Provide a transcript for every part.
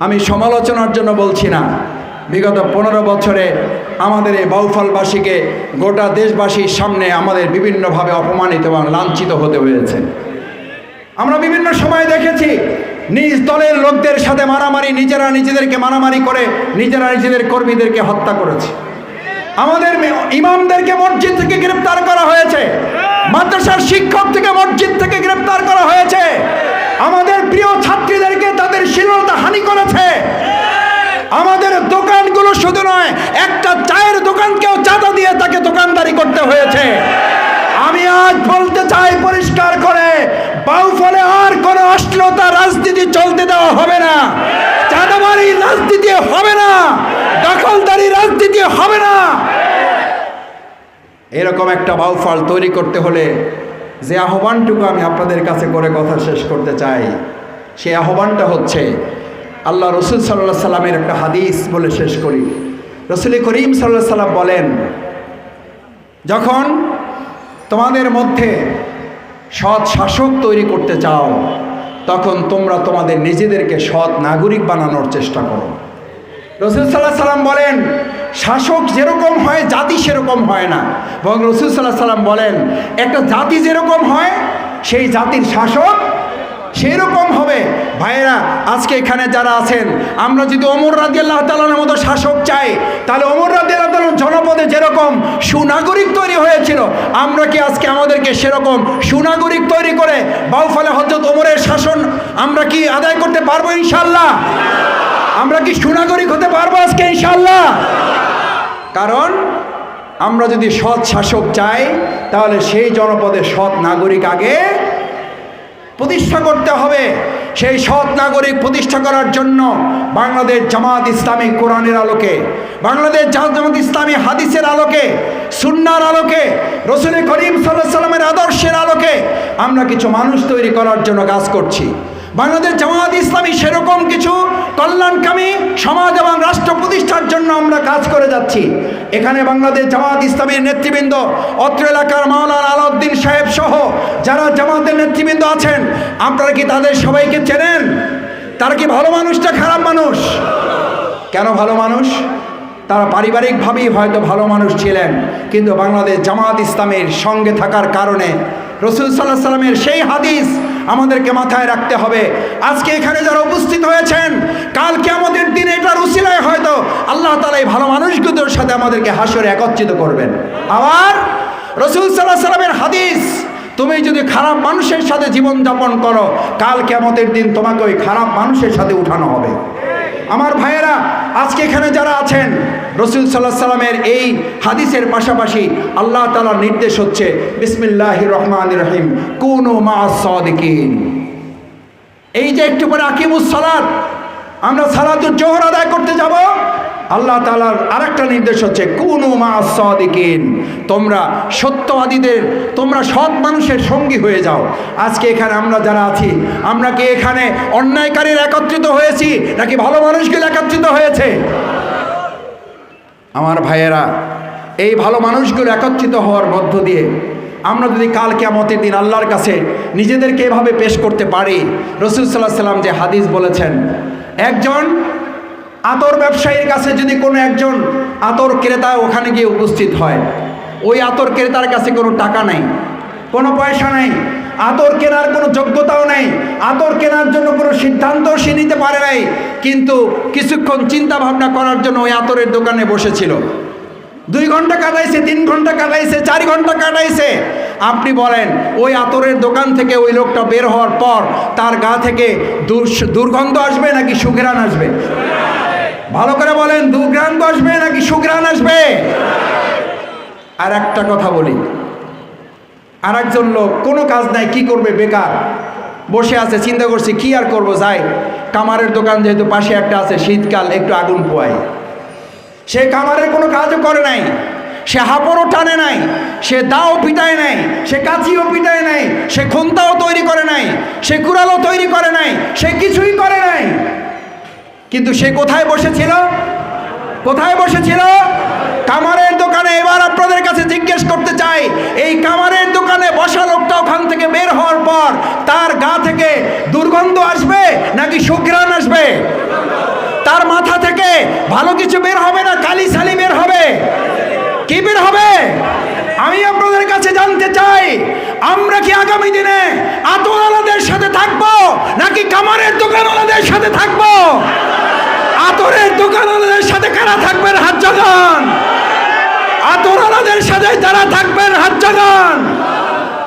আমি সমালোচনার জন্য বলছি না। বিগত পনেরো বছরে আমাদের এই বাউফলবাসীকে গোটা দেশবাসীর সামনে আমাদের বিভিন্নভাবে অপমানিত এবং লাঞ্ছিত হতে হয়েছে। আমরা বিভিন্ন সময় দেখেছি, নিজ দলের লোকদের সাথে মারামারি, নিজেরা নিজেদেরকে মারামারি করে নিজেরা নিজেদের কর্মীদেরকে হত্যা করেছে। আমাদের ইমামদেরকে মসজিদ থেকে গ্রেপ্তার করা হয়েছে। মাদ্রাসার শিক্ষক থেকে মসজিদ থেকে গ্রেপ্তার করা হয়েছে। আমাদের প্রিয় ছাত্রীদেরকে তাদের হানি করেছে। আমাদের দোকানগুলো শুধু নয়, একটা চায়ের দোকানকেও চাঁদা দিয়ে তাকে দোকানদারি করতে হয়েছে। আমি আজ বলতে চাই পরিষ্কার করে, বাউফলে আর কোনো অশ্লীলতা রাজনীতি চলতে দেওয়া হবে না। চাঁদাবাড়ি রাজনীতি হবে না, দখলদারি রাজনীতি হবে না। এরকম একটা বাউফল তৈরি করতে হলে যে আহ্বানটুকু আমি আপনাদের কাছে করে কথা শেষ করতে চাই সেই আহ্বানটা হচ্ছে, আল্লাহ রসুল সাল্লাহ সাল্লামের একটা হাদিস বলে শেষ করি। রসুল করিম সাল্লাহ সাল্লাম বলেন, যখন তোমাদের মধ্যে সৎ শাসক তৈরি করতে চাও, তখন তোমরা তোমাদের নিজেদেরকে সৎ নাগরিক বানানোর চেষ্টা করো। রসুল সাল্লাহ সাল্লাম বলেন, শাসক যেরকম হয়, জাতি সেরকম হয় না। এবং রসুল সাল্লাহ সাল্লাম বলেন, একটা জাতি যেরকম হয়, সেই জাতির শাসক সেই রকম হবে। ভাইয়েরা, আজকে এখানে যারা আছেন, আমরা যদি অমর রাজি আল্লাহ তালার মতো শাসক চাই, তাহলে অমর রাজি আল্লাহ তালার জনপদে যেরকম সুনাগরিক তৈরি হয়েছিল, আমরা কি আজকে আমাদেরকে সেরকম সুনাগরিক তৈরি করে বাউফলে হজরত ওমরের শাসন আমরা কি আদায় করতে পারব ইনশাল্লাহ আমরা কি সুনাগরিক হতে পারব আজকে ইনশাল্লাহ কারণ আমরা যদি সৎ শাসক চাই, তাহলে সেই জনপদে সৎ নাগরিক আগে প্রতিষ্ঠা করতে হবে। সেই সৎ নাগরিক প্রতিষ্ঠা করার জন্য বাংলাদেশ জামাত ইসলামী কোরআনের আলোকে, বাংলাদেশ জামাত ইসলামী হাদিসের আলোকে, সুন্নার আলোকে, রসুল করিম সাল্লাহ সাল্লামের আদর্শের আলোকে আমরা কিছু মানুষ তৈরি করার জন্য কাজ করছি। বাংলাদেশ জামাত ইসলামী সেরকম কিছু কল্যাণকামী সমাজ এবং রাষ্ট্র প্রতিষ্ঠার জন্য আমরা কাজ করে যাচ্ছি। এখানে বাংলাদেশ জামাত ইসলামীর নেতৃবৃন্দ অত্র এলাকার মাওলানা আলাউদ্দিন সাহেব সহ যারা জামাতের নেতৃবৃন্দ আছেন, আপনারা কি তাদের সবাইকে চেনেন? তারা কি ভালো মানুষটা খারাপ মানুষ? কেন ভালো মানুষ? তারা পারিবারিকভাবেই হয়তো ভালো মানুষ ছিলেন, কিন্তু বাংলাদেশ জামাত ইসলামের সঙ্গে থাকার কারণে রসুল সাল্লাহ সাল্লামের সেই হাদিস আমাদেরকে মাথায় রাখতে হবে। আজকে এখানে যারা উপস্থিত হয়েছেন কালকে আমাদের দিনে এটার উসিলায় হয়তো আল্লাহ তালা এই ভালো মানুষগুলোর সাথে আমাদেরকে হাসরে একত্রিত করবেন। আবার রসুল সাল্লাহ সাল্লামের হাদিস তুমি যদি খারাপ মানুষের সাথে জীবনযাপন করো, কাল কেমতের দিন তোমাকে ওই খারাপ মানুষের সাথে উঠানো হবে। আমার ভাইয়েরা, আজকে এখানে যারা আছেন, রসুল সাল্লাহ সাল্লামের এই হাদিসের পাশাপাশি আল্লাহ তালার নির্দেশ হচ্ছে বিসমিল্লাহ রহমান রহিম, কোন মা এই যে একটু পরে আকিমুস সালাদ আমরা সালাতুর জোহর আদায় করতে যাব। আল্লাহ তালার আরেকটা নির্দেশ হচ্ছে, কুনু মা সদিকিন। তোমরা সত্যবাদীদের, তোমরা সৎ মানুষের সঙ্গী হয়ে যাও। আজকে এখানে আমরা যারা আছি, আমরা কি এখানে অন্যায়কারীর একত্রিত হয়েছি, নাকি ভালো মানুষগুলো একত্রিত হয়েছে? আমার ভাইয়েরা, এই ভালো মানুষগুলো একত্রিত হওয়ার মধ্য দিয়ে আমরা যদি কাল কেমতের দিন আল্লাহর কাছে নিজেদেরকে এভাবে পেশ করতে পারি, রসুল সাল্লাহ সাল্লাম যে হাদিস বলেছেন, একজন আতর ব্যবসায়ীর কাছে যদি কোনো একজন আতর ক্রেতা ওখানে গিয়ে উপস্থিত হয়, ওই আতর ক্রেতার কাছে কোনো টাকা নেই, কোনো পয়সা নেই, আতর কেনার কোনো যোগ্যতাও নেই, আতর কেনার জন্য কোনো সিদ্ধান্ত সে নিতে পারে নাই, কিন্তু কিছুক্ষণ চিন্তা ভাবনা করার জন্য ওই আতরের দোকানে বসেছিল। দুই ঘণ্টা কাটাইছে, তিন ঘণ্টা কাটাইছে, চার ঘণ্টা কাটাইছে। আপনি বলেন, ওই আতরের দোকান থেকে ওই লোকটা বের হওয়ার পর তার গা থেকে দুর্গন্ধ আসবে নাকি সুঘ্রাণ আসবে? ভালো করে বলেন, দু দুর্গন্ধ আসবে নাকি সুঘ্রাণ আসবে? আর একটা কথা বলি আর একজন লোক কোনো কাজ নাই, কি করবে বেকার? বসে আছে, চিন্তা করছি, কি আর করব, যাই। কামারের দোকান যেহেতু পাশে একটা আছে, শীতকাল একটু আগুন পোয়াই সে কামারের কোনো কাজও করে নাই, সে হাপড়ও টানে নাই, সে দাও পিটায় নাই, সে কাঁচিও পিটায় নাই, সে খুন্তাও তৈরি করে নাই, সে কুড়ালও তৈরি করে নাই, সে কিছুই করে কিন্তু সে কোথায় বসেছিল? কোথায় বসেছিল? কামারের দোকানে। এবার আপনাদের কাছে জিজ্ঞেস করতে চাই, এই কামারের দোকানে বসা লোকটা ওখান থেকে বের হওয়ার পর তার গা থেকে দুর্গন্ধ আসবে নাকি সুঘ্রাণ আসবে? তার মাথা থেকে ভালো কিছু বের হবে না? কালি সালি বের হবে। কি বের হবে? আমি আপনাদের কাছে জানতে চাই, আমরা কি আগামী দিনে আতোয়ালাদের সাথে থাকব নাকি কামারের দোকানওয়ালাদের সাথে থাকব? আতরের দোকানওয়ালাদের সাথে কারা থাকবেন, হাত জাগান। আতরওয়ালাদের সাথে তারা থাকবেন, হাত জাগান।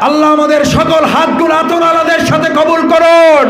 আল্লাহ আমাদের সকল হাতগুলো আতরওয়ালাদের সাথে কবুল করুন।